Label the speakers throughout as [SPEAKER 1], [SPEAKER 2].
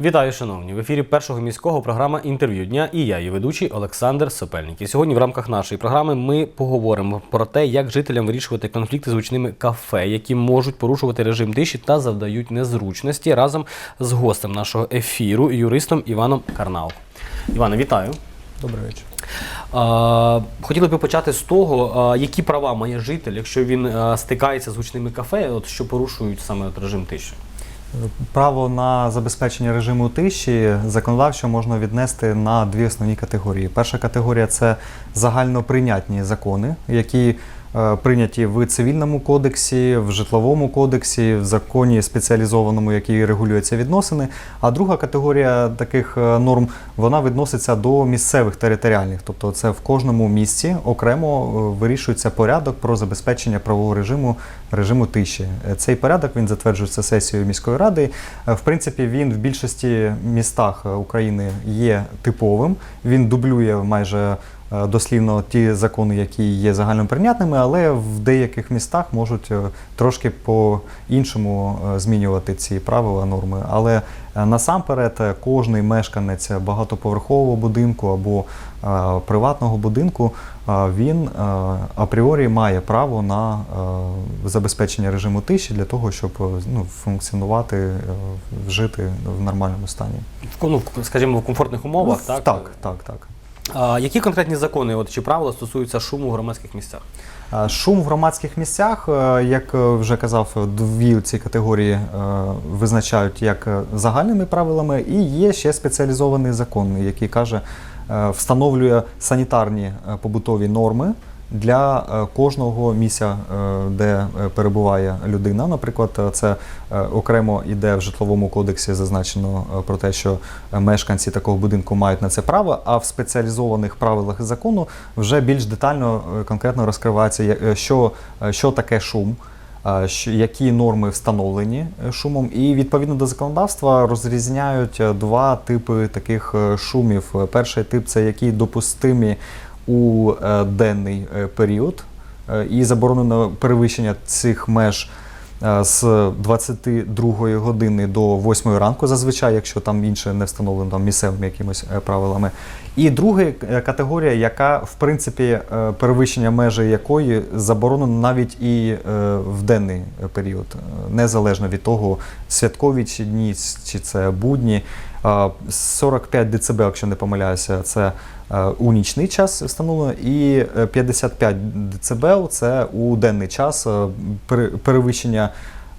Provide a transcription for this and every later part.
[SPEAKER 1] Вітаю, шановні! В ефірі першого міського програма інтерв'ю дня і я, її ведучий Олександр Сопельник. І сьогодні в рамках нашої програми ми поговоримо про те, як жителям вирішувати конфлікти з гучними кафе, які можуть порушувати режим тиші та завдають незручності разом з гостем нашого ефіру, юристом Іваном Карнал. Іване, вітаю.
[SPEAKER 2] Добрий вечір.
[SPEAKER 1] Хотіли би почати з того, які права має житель, якщо він стикається з гучними кафе, от що порушують саме от режим тиші.
[SPEAKER 2] Право на забезпечення режиму тиші законодавчо можна віднести на дві основні категорії. Перша категорія це загальноприйнятні закони, які прийняті в цивільному кодексі, в житловому кодексі, в законі спеціалізованому, який регулює ці відносини. А друга категорія таких е, норм вона відноситься до місцевих територіальних, тобто це в кожному місці окремо е, вирішується порядок про забезпечення правового режиму режиму тиші. Е, Цей порядок він затверджується сесією міської ради. Е, В принципі, він в більшості містах е, України є типовим. Він дублює майже е, дослівно ті закони, які є загальноприйнятними, але в деяких містах можуть е, трошки по-іншому е, змінювати ці правила, норми. Але е, насамперед е, кожний мешканець багатоповерхового будинку або е, приватного будинку е, він е, апріорі має право на е, забезпечення режиму тиші для того, щоб е, ну, функціонувати, е, жити в нормальному стані.
[SPEAKER 1] Ну, скажімо, в комфортних умовах,
[SPEAKER 2] Ну,
[SPEAKER 1] так?
[SPEAKER 2] так, так, так.
[SPEAKER 1] Які конкретні закони от, чи правила стосуються шуму в громадських місцях?
[SPEAKER 2] Шум в громадських місцях, е, як е, вже казав, дві ці категорії е, визначають як загальними правилами, і є ще спеціалізований закон, який каже, встановлює санітарні побутові норми. Для е, кожного місця, е, де е, перебуває людина, наприклад, це окремо іде в житловому кодексі зазначено про те, що мешканці такого будинку мають на це право, а в спеціалізованих правилах закону вже більш детально конкретно розкривається, що, що таке шум. Які норми встановлені шумом, і відповідно до законодавства розрізняють два типи таких шумів. Перший тип це які допустимі у е, денний е, період, е, і заборонено перевищення цих меж з 22 години до 8 ранку, зазвичай, якщо там інше не встановлено там, місцевими якимось е, правилами. І друга категорія, яка в принципі перевищення межі якої заборонено навіть і в денний період, незалежно від того, святкові чи дні, чи це будні. Е, 45 дБ, якщо не помиляюся, це е, у нічний час встановлено, і е, 55 дБ це у денний час, е, перевищення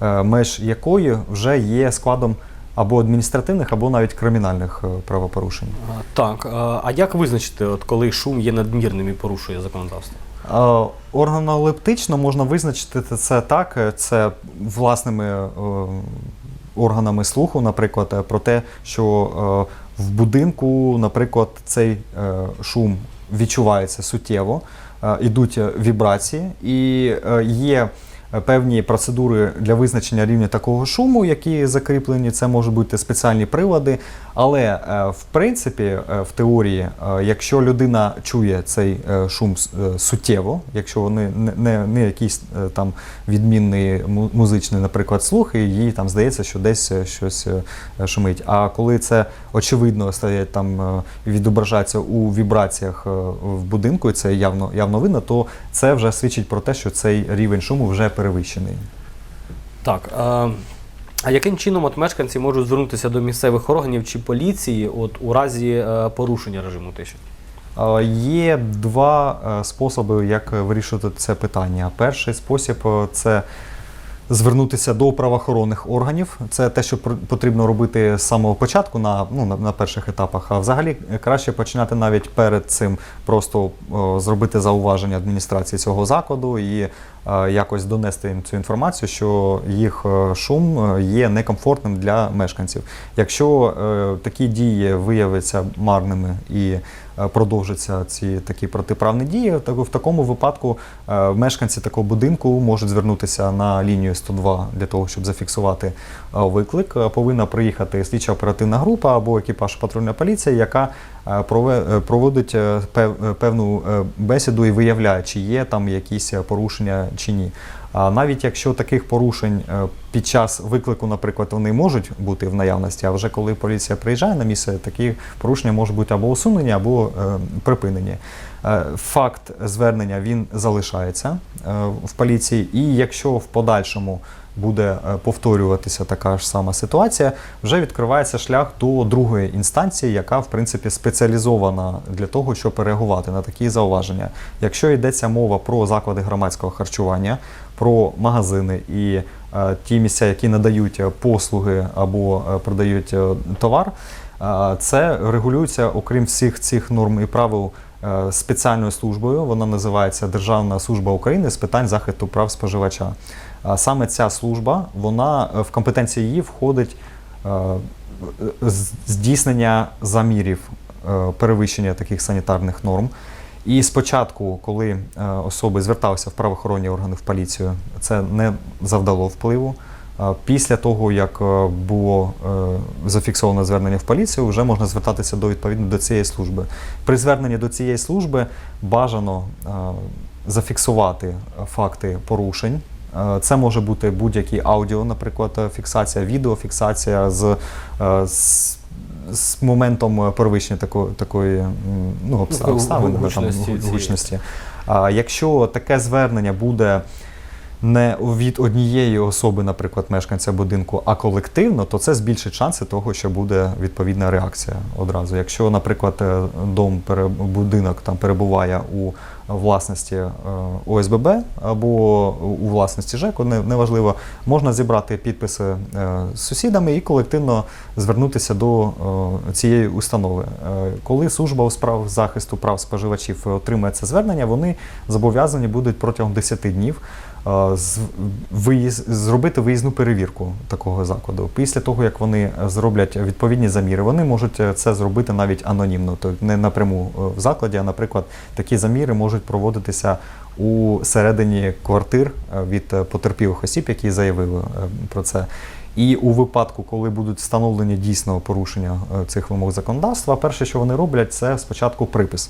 [SPEAKER 2] е, меж якої вже є складом або адміністративних, або навіть кримінальних е, правопорушень.
[SPEAKER 1] Так, а, як визначити, от, коли шум є надмірним і порушує законодавство?
[SPEAKER 2] Е, Органолептично можна визначити це так, е, це власними е, органами слуху, наприклад, е, про те, що е, в будинку, наприклад, цей е, шум відчувається суттєво, ідуть вібрації, і є певні процедури для визначення рівня такого шуму, які закріплені. Це можуть бути спеціальні прилади. Але е, в принципі, е, в теорії, е, якщо людина чує цей шум суттєво, якщо вони не, не, якийсь там відмінний музичний, наприклад, слух, і їй там здається, що десь щось шумить. А коли це очевидно стає там відображається у вібраціях в будинку, і це явно явно видно, то це вже свідчить про те, що цей рівень шуму вже перевищений.
[SPEAKER 1] Так. А, а яким чином от мешканці можуть звернутися до місцевих органів чи поліції от, у разі е, порушення режиму тиші?
[SPEAKER 2] Є два е, способи, як вирішувати це питання. Перший спосіб е, це звернутися до правоохоронних органів. Це те, що потрібно робити з самого початку на, ну, на, перших етапах. А взагалі краще починати навіть перед цим, просто зробити зауваження адміністрації цього закладу і якось донести їм цю інформацію, що їх е, шум е, є некомфортним для мешканців. Якщо е, такі дії виявляться марними і е, продовжаться ці такі протиправні дії, то в такому випадку е, мешканці такого будинку можуть звернутися на лінію 102 для того, щоб зафіксувати е, виклик. Е, Повинна приїхати слідча оперативна група або екіпаж патрульна поліція, яка е, е, проводить е, пев- е, певну е, бесіду і виявляє, чи є там якісь е, порушення чи ні. А навіть якщо таких порушень е, під час виклику, наприклад, вони можуть бути в наявності, а вже коли поліція приїжджає на місце, такі порушення можуть бути або усунені, або е, припинені. Е, Факт звернення він залишається е, в поліції, і якщо в подальшому буде е, повторюватися така ж сама ситуація, вже відкривається шлях до другої інстанції, яка в принципі спеціалізована для того, щоб реагувати на такі зауваження. Якщо йдеться мова про заклади громадського харчування, про магазини і ті місця, які надають послуги або продають товар, це регулюється, окрім всіх цих норм і правил. Е, Спеціальною службою вона називається Державна служба України з питань захисту прав споживача. Саме ця служба, вона е, в компетенції її входить е, здійснення замірів перевищення таких санітарних норм. І спочатку, коли особи зверталися в правоохоронні органи в поліцію, це не завдало впливу. Після того, як е, було е, зафіксовано звернення в поліцію, вже можна звертатися до відповідно до цієї служби. При зверненні до цієї служби бажано е, зафіксувати факти порушень. Це може бути будь-які аудіо, наприклад, фіксація, відеофіксація з, з, з моментом перевищення такої, такої ну, обста-
[SPEAKER 1] такої
[SPEAKER 2] обставин, там,
[SPEAKER 1] гучності
[SPEAKER 2] гучності. Якщо таке звернення буде не від однієї особи, наприклад, мешканця будинку, а колективно, то це збільшить шанси того, що буде відповідна реакція одразу. Якщо, наприклад, е, дом будинок там перебуває у власності е, ОСББ або у власності ЖЕКу, неважливо, можна зібрати підписи е, з сусідами і колективно звернутися до цієї установи. Коли служба у справ захисту прав споживачів отримає це звернення, вони зобов'язані будуть протягом 10 днів зробити виїзну перевірку такого закладу. Після того, як вони зроблять відповідні заміри, вони можуть е, це зробити навіть анонімно, тобто не напряму е, в закладі, а, наприклад, такі заміри можуть проводитися у середині квартир е, від е, потерпілих осіб, які заявили е, про це. І у випадку, коли будуть встановлені дійсно порушення е, цих вимог законодавства, перше, що вони роблять, це спочатку припис.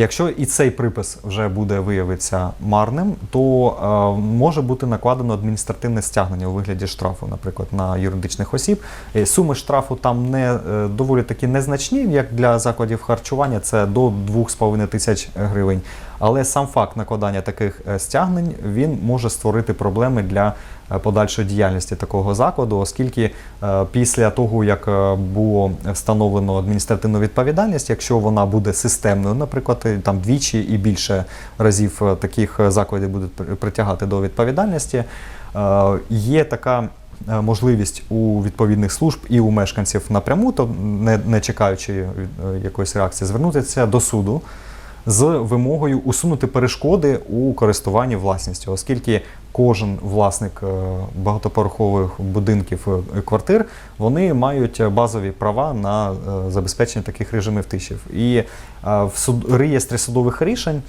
[SPEAKER 2] Якщо і цей припис вже буде виявитися марним, то е, може бути накладено адміністративне стягнення у вигляді штрафу, наприклад, на юридичних осіб. Е, Суми штрафу там не е, доволі таки незначні, як для закладів харчування, це до 2,5 тисяч гривень. Але сам факт накладання таких е, стягнень він може створити проблеми для е, подальшої діяльності такого закладу, оскільки е, після того, як було встановлено адміністративну відповідальність, якщо вона буде системною, наприклад, там двічі і більше разів е, таких е, закладів будуть притягати до відповідальності, е, є така. Можливість у відповідних служб і у мешканців напряму, то не, не чекаючи якоїсь реакції, звернутися до суду з вимогою усунути перешкоди у користуванні власністю, оскільки кожен власник е, багатоповерхових будинків е, і квартир вони мають базові права на е, забезпечення таких режимів тишів. І е, в суд, реєстрі судових рішень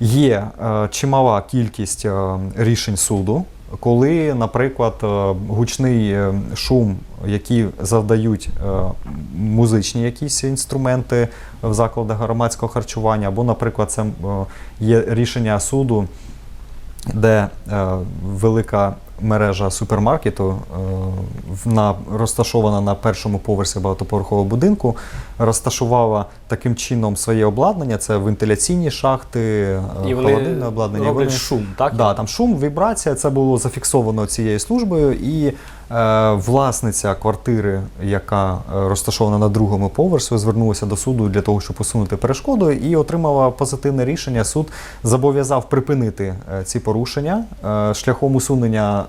[SPEAKER 2] є е, чимала кількість е, рішень суду. Коли, наприклад, е, гучний е, шум, який завдають е, музичні якісь інструменти в закладах громадського харчування, або, наприклад, це є рішення суду, де велика мережа супермаркету е, на, розташована на першому поверсі багатоповерхового будинку, розташувала таким чином своє обладнання, це вентиляційні шахти, е,
[SPEAKER 1] І вони
[SPEAKER 2] холодильне обладнання.
[SPEAKER 1] роблять
[SPEAKER 2] Вони-
[SPEAKER 1] шум, так?
[SPEAKER 2] Да, там шум, вібрація, це було зафіксовано цією службою, і власниця квартири, яка е, розташована на другому поверсі, звернулася до суду для того, щоб усунути перешкоду, і отримала позитивне рішення. Суд зобов'язав припинити е, ці порушення е, шляхом усунення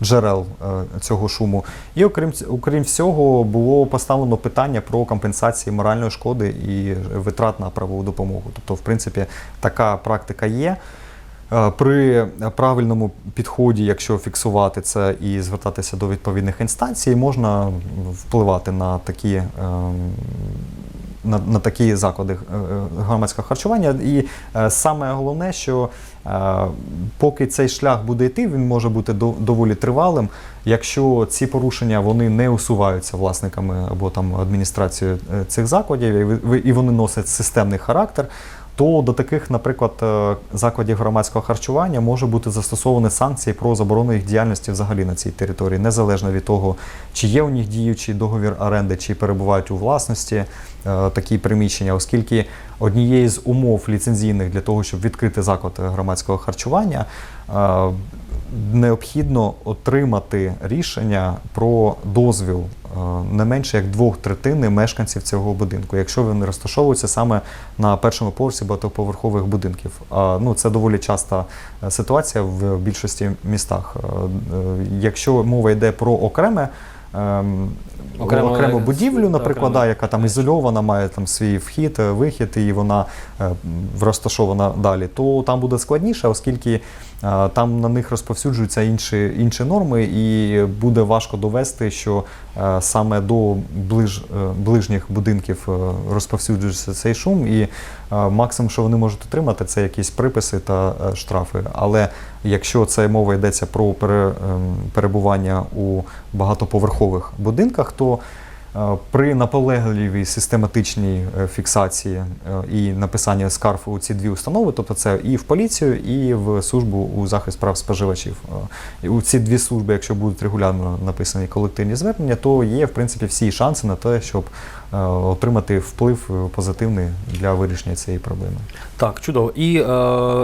[SPEAKER 2] е, джерел е, цього шуму. І окрім, окрім всього, було поставлено питання про компенсації моральної шкоди і витрат на правову допомогу. Тобто, в принципі, така практика є. Е, При правильному підході, якщо фіксувати це і звертатися до відповідних інстанцій, можна впливати на такі, ем, на, на такі заклади е, е, громадського харчування. І е, саме головне, що е, поки цей шлях буде йти, він може бути до- доволі тривалим. Якщо ці порушення вони не усуваються власниками або там адміністрацією е, цих закладів, і вони носять системний характер, то до таких, наприклад, е, закладів громадського харчування може бути застосовані санкції про заборону їх діяльності взагалі на цій території, незалежно від того, чи є у них діючий договір оренди, чи перебувають у власності е, такі приміщення, оскільки однією з умов ліцензійних для того, щоб відкрити заклад громадського харчування, е, необхідно отримати рішення про дозвіл е, не менше як двох третини мешканців цього будинку, якщо вони розташовуються саме на першому поверсі багатоповерхових будинків. Ну, це доволі часта е, ситуація в більшості містах. Е, Якщо мова йде про окреме. Ем,
[SPEAKER 1] Окремо,
[SPEAKER 2] Окрему будівлю, наприклад,
[SPEAKER 1] окремо,
[SPEAKER 2] яка там ізольована, має там свій вхід, е, вихід, і вона е, розташована далі, то там буде складніше, оскільки е, там на них розповсюджуються інші, інші норми, і буде важко довести, що саме до ближ, ближніх будинків розповсюджується цей шум, і максимум, що вони можуть отримати, це якісь приписи та е, штрафи. Але якщо це мова йдеться про ем, перебування у багатоповерхових будинках, то е, при наполегливій систематичній е, фіксації і написанні скарг у ці дві установи, тобто це і в поліцію, і в службу у захист прав споживачів. У ці дві служби, якщо будуть регулярно написані колективні звернення, то є в принципі всі шанси на те, щоб отримати вплив е, позитивний для вирішення цієї проблеми.
[SPEAKER 1] Так, чудово. І е,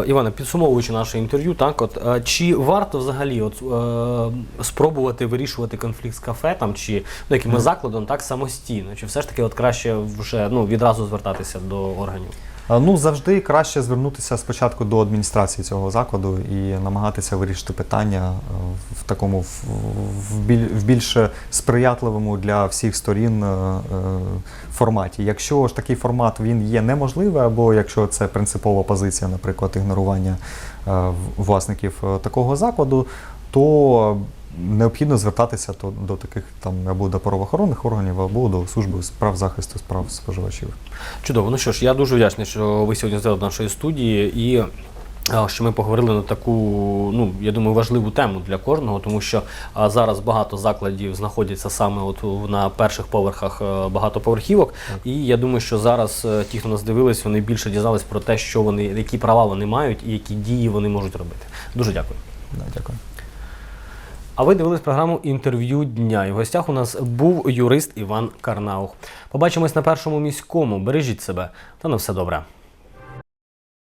[SPEAKER 1] Іване, підсумовуючи наше інтерв'ю, так от е, чи варто взагалі от, е, спробувати вирішувати конфлікт з кафе там чи ну, якимось закладом так самостійно? Чи все ж таки от краще вже ну, відразу звертатися до органів?
[SPEAKER 2] Ну, завжди краще звернутися спочатку до адміністрації цього закладу і намагатися вирішити питання е, в такому в, в, біль, в більш сприятливому для всіх сторін е, е, форматі. Якщо ж такий формат він є неможливий, або якщо це принципова позиція, наприклад, ігнорування власників такого закладу, то необхідно звертатися до, до таких там або до правоохоронних органів, або до служби справ захисту справ споживачів.
[SPEAKER 1] Чудово. Ну що ж, я дуже вдячний, що ви сьогодні взяли до нашої студії і. Що ми поговорили на таку, ну я думаю, важливу тему для кожного, тому що а, зараз багато закладів знаходяться саме от на перших поверхах е, багатоповерхівок. І я думаю, що зараз е, ті, хто нас дивились, вони більше дізнались про те, що вони, які права вони мають і які дії вони можуть робити. Дуже дякую.
[SPEAKER 2] Да, дякую.
[SPEAKER 1] А ви дивились програму інтерв'ю дня. І в гостях у нас був юрист Іван Карнаух. Побачимось на першому міському. Бережіть себе та на все добре.